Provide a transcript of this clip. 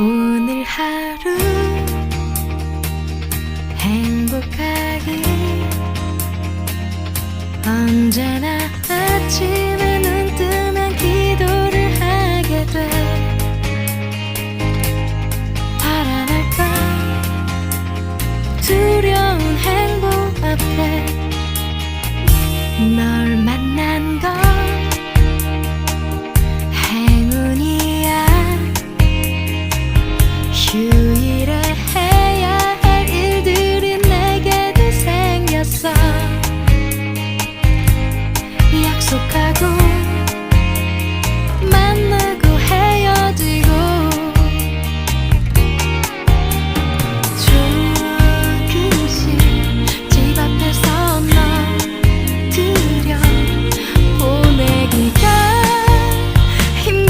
오늘 하루 행복하게. 언제나 아침에 눈 뜨면 기도를 하게 돼. 바라날까 두려운 행복 앞에 널 만난 걸